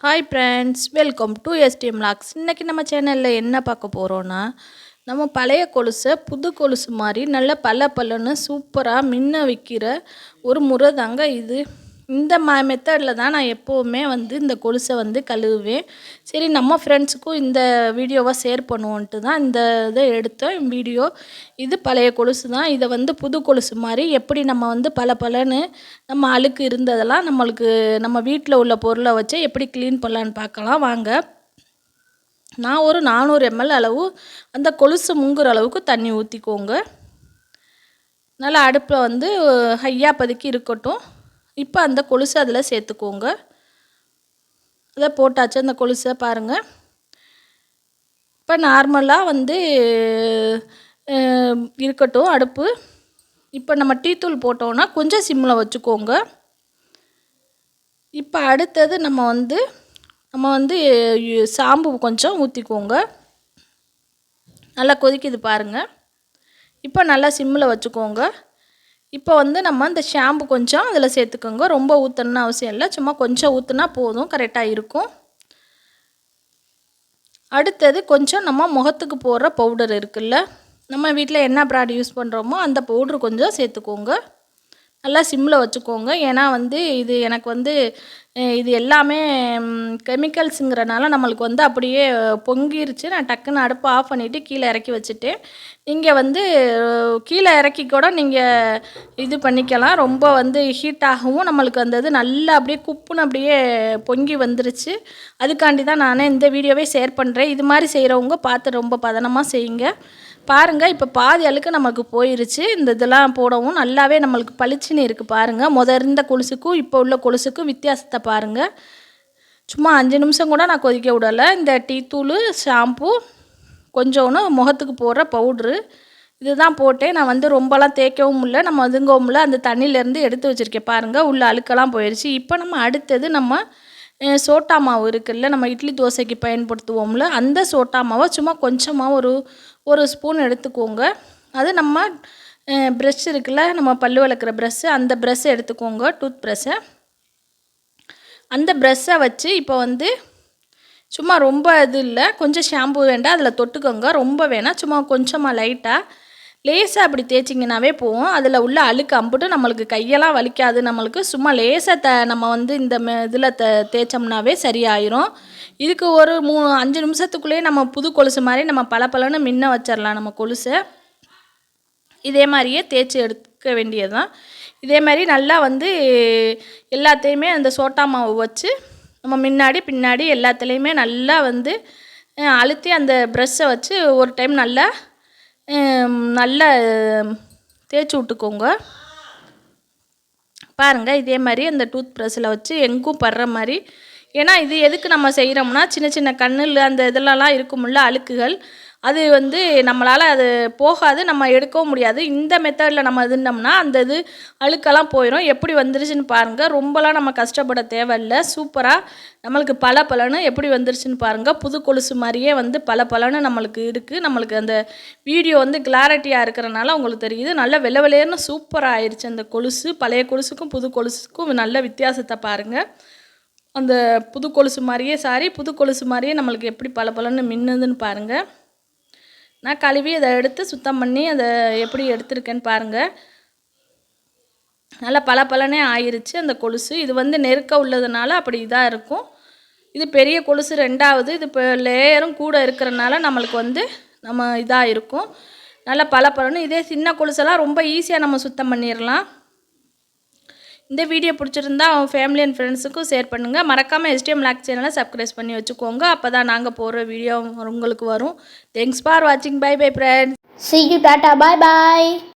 Hi friends welcome to STM logs இன்றைக்கி நம்ம சேனலில் என்ன பார்க்க போகிறோன்னா நம்ம பழைய கொலுசை புது கொலுசு மாதிரி நல்ல பல பலன்னு சூப்பராக மின்ன விற்கிற ஒரு முறை தாங்க இது. இந்த மா மெத்தடில் தான் நான் எப்போவுமே வந்து இந்த கொலுசை வந்து கழுவுவேன். சரி நம்ம ஃப்ரெண்ட்ஸுக்கும் இந்த வீடியோவை ஷேர் பண்ணுவோன்ட்டு தான் இந்த இதை எடுத்தேன் வீடியோ இது பழைய கொலுசு தான். இதை வந்து புது கொலுசு மாதிரி எப்படி நம்ம வந்து பல பலன்னு நம்ம அழுக்கு இருந்ததெல்லாம் நம்மளுக்கு நம்ம வீட்டில் உள்ள பொருளை வச்சு எப்படி க்ளீன் பண்ணலான்னு பார்க்கலாம். வாங்க. நான் ஒரு நானூறு எம்எல் அளவு அந்த கொலுசு முங்குற அளவுக்கு தண்ணி ஊற்றிக்கோங்க நல்லா அடுப்பில் வந்து ஹையாக பதுக்கி இருக்கட்டும். இப்போ அந்த கொலுசை அதில் சேர்த்துக்கோங்க. அதை போட்டாச்சு அந்த கொலுசை பாருங்கள் இப்போ நார்மலாக வந்து இருக்கட்டும் அடுப்பு. இப்போ நம்ம டீத்தூள் போட்டோன்னா கொஞ்சம் சிம்மில் வச்சுக்கோங்க. இப்போ அடுத்தது நம்ம வந்து நம்ம வந்து சாம்பு கொஞ்சம் ஊற்றிக்கோங்க நல்லா கொதிக்குது பாருங்கள் இப்போ நல்லா சிம்மில் வச்சுக்கோங்க. இப்போ வந்து நம்ம இந்த ஷாம்பு கொஞ்சம் அதில் சேர்த்துக்கோங்க. ரொம்ப ஊற்றணுன்னு அவசியம் இல்லை. சும்மா கொஞ்சம் ஊற்றுனா போதும். கரெக்டாக இருக்கும். அடுத்தது கொஞ்சம் நம்ம முகத்துக்கு போடுற பவுடர் இருக்குல்ல. நம்ம வீட்டில் என்ன ப்ராட் யூஸ் பண்ணுறோமோ அந்த பவுட்ரு கொஞ்சம் சேர்த்துக்கோங்க. நல்லா சிம்மில் வச்சுக்கோங்க. ஏன்னா வந்து இது எனக்கு வந்து இது எல்லாமே கெமிக்கல்ஸுங்கிறனால நம்மளுக்கு வந்து அப்படியே பொங்கிருச்சு. நான் டக்குன்னு அடுப்பை ஆஃப் பண்ணிவிட்டு கீழே இறக்கி வச்சுட்டேன். நீங்கள் வந்து கீழே இறக்கி கூட நீங்கள் இது பண்ணிக்கலாம். ரொம்ப வந்து ஹீட் ஆகவும் நம்மளுக்கு அந்த இது நல்லா அப்படியே குப்புன்னு அப்படியே பொங்கி வந்துருச்சு. அதுக்காண்டி தான் நானே இந்த வீடியோவே ஷேர் பண்ணுறேன் இது மாதிரி செய்கிறவங்க பார்த்து ரொம்ப பதனமாக செய்யுங்க. பாருங்கள் இப்போ பாதி அழுக்கு நமக்கு போயிருச்சு. இந்த இதெல்லாம் போடவும் நல்லாவே நம்மளுக்கு பளிச்சுன்னு இருக்குது பாருங்கள் முத இருந்த கொலுசுக்கும் இப்போ உள்ள கொலுசுக்கும் வித்தியாசத்தை பாருங்கள் சும்மா அஞ்சு நிமிஷம் கூட நான் கொதிக்க விடலை. இந்த டீ தூள் ஷாம்பு கொஞ்சோன்னு முகத்துக்கு போடுற பவுட்ரு. இதுதான் போட்டேன். நான் வந்து ரொம்பலாம் தேய்க்கவும் இல்லை நம்ம அதுங்கவும் இல்லை அந்த தண்ணியிலேருந்து எடுத்து வச்சுருக்கேன் பாருங்கள் உள்ள அழுக்கெல்லாம் போயிடுச்சு இப்போ நம்ம அடுத்தது நம்ம சோட்டா மாவு இருக்குல்ல நம்ம இட்லி தோசைக்கு பயன்படுத்துவோம்ல அந்த சோட்டா மாவை சும்மா கொஞ்சமாக ஒரு ஒரு ஸ்பூன் எடுத்துக்கோங்க. அது நம்ம ப்ரெஷ் இருக்குல்ல நம்ம பல் வளர்க்குற ப்ரெஷ்ஷு அந்த ப்ரெஷ்ஷை எடுத்துக்கோங்க டூத் ப்ரெஷ்ஷை அந்த ப்ரெஷ்ஷை வச்சு இப்போ வந்து சும்மா ரொம்ப இது இல்லை. கொஞ்சம் ஷாம்பு வேண்டாம் அதில் தொட்டுக்கோங்க. ரொம்ப வேணாம். சும்மா கொஞ்சமாக லைட்டாக லேசாக அப்படி தேய்ச்சிங்கனாவே போவோம் அதில் உள்ள அழுக்கு அம்புட்டு நம்மளுக்கு கையெல்லாம் வலிக்காது. நம்மளுக்கு சும்மா லேசாக த நம்ம வந்து இந்த இதில் த தேய்ச்சோம்னாவே சரியாயிரும். இதுக்கு ஒரு மூ அஞ்சு நிமிஷத்துக்குள்ளேயே நம்ம புது கொலுசு மாதிரி நம்ம பல பலன்னு மின்ன வச்சிடலாம் நம்ம கொலுசை. இதே மாதிரியே தேய்ச்சி எடுக்க வேண்டியது தான் இதே மாதிரி நல்லா வந்து எல்லாத்தையுமே அந்த சோட்டா மாவு வச்சு நம்ம முன்னாடி பின்னாடி எல்லாத்துலேயுமே நல்லா வந்து அழுத்தி அந்த ப்ரெஷ்ஷை வச்சு ஒரு டைம் நல்லா நல்லா தேய்ச்சி விட்டுக்கோங்க. பாருங்கள் இதே மாதிரி அந்த டூத் ப்ரஷ்ஷில் வச்சு எங்கும் படுற மாதிரி. ஏன்னா இது எதுக்கு நம்ம செய்கிறோம்னா சின்ன சின்ன கண்ணில் அந்த இதெல்லாம் இருக்கும்ல அழுக்குகள். அது வந்து நம்மளால் அது போகாது நம்ம எடுக்கவும் முடியாது. இந்த மெத்தடில் நம்ம இதுனோம்னா அந்த இது அழுக்கெல்லாம் போயிடும் எப்படி வந்துருச்சுன்னு பாருங்கள் ரொம்பலாம் நம்ம கஷ்டப்பட தேவையில்லை. சூப்பராக நம்மளுக்கு பல பலன்னு எப்படி வந்துருச்சுன்னு பாருங்கள் புது கொலுசு மாதிரியே வந்து பல பலன்னு நம்மளுக்கு இருக்குது நம்மளுக்கு அந்த வீடியோ வந்து கிளாரிட்டியாக இருக்கிறனால உங்களுக்கு தெரியுது. நல்ல வெள்ளை வெள்ளையர்னு சூப்பராக ஆயிடுச்சு அந்த கொலுசு. பழைய கொலுசுக்கும் புது கொலுசுக்கும் நல்ல வித்தியாசத்தை பாருங்கள் அந்த புது கொலுசு மாதிரியே சாரி புது கொலுசு மாதிரியே நம்மளுக்கு எப்படி பல பலன்னு மின்னுதுன்னு பாருங்கள் நான் கழுவி அதை எடுத்து சுத்தம் பண்ணி அதை எப்படி எடுத்திருக்கேன்னு பாருங்கள் நல்லா பல பலனே ஆயிருச்சு அந்த கொலுசு. இது வந்து நெருக்க உள்ளதுனால அப்படி இதாக இருக்கும். இது பெரிய கொலுசு ரெண்டாவது. இது இப்போ லேயரும் கூட இருக்கிறனால நம்மளுக்கு வந்து நம்ம இதாக இருக்கும். நல்லா பல பலனும் இதே சின்ன கொலுசெல்லாம் ரொம்ப ஈஸியாக நம்ம சுத்தம் பண்ணிடலாம் இந்த வீடியோ பிடிச்சிருந்தா அவன் ஃபேமிலி அண்ட் ஃப்ரெண்ட்ஸுக்கும் ஷேர் பண்ணுங்கள் மறக்காமல் எஸ்டிஎம் லாக் சேனலை சப்ஸ்கிரைப் பண்ணி வச்சுக்கோங்க. அப்போ தான் நாங்கள் போடுற வீடியோ உங்களுக்கு வரும். தேங்க்ஸ் ஃபார் வாட்சிங் bye bye friends see you tata bye bye